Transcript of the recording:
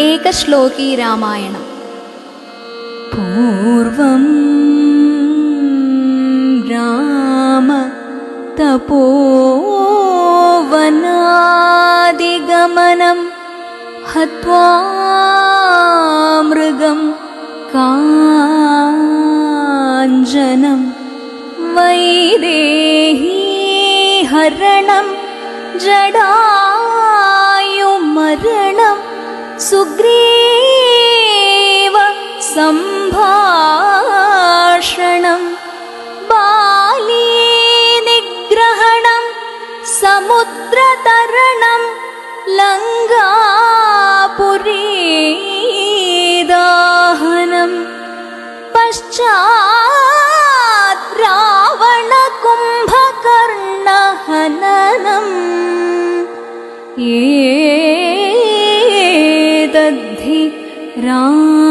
एकश्लोकी रामायणम् पूर्वं राम तपोवनादिगमनं हत्वा मृगं काञ्जनं वैदेही हरणं जडायुमरणं सुग्रीव सम्भाषणं बाली निग्रहणं समुद्रतरणं लङ्गापुरीदाहनं पश्चात् रावणकुम्भकर्णहननम् एतद्धि राम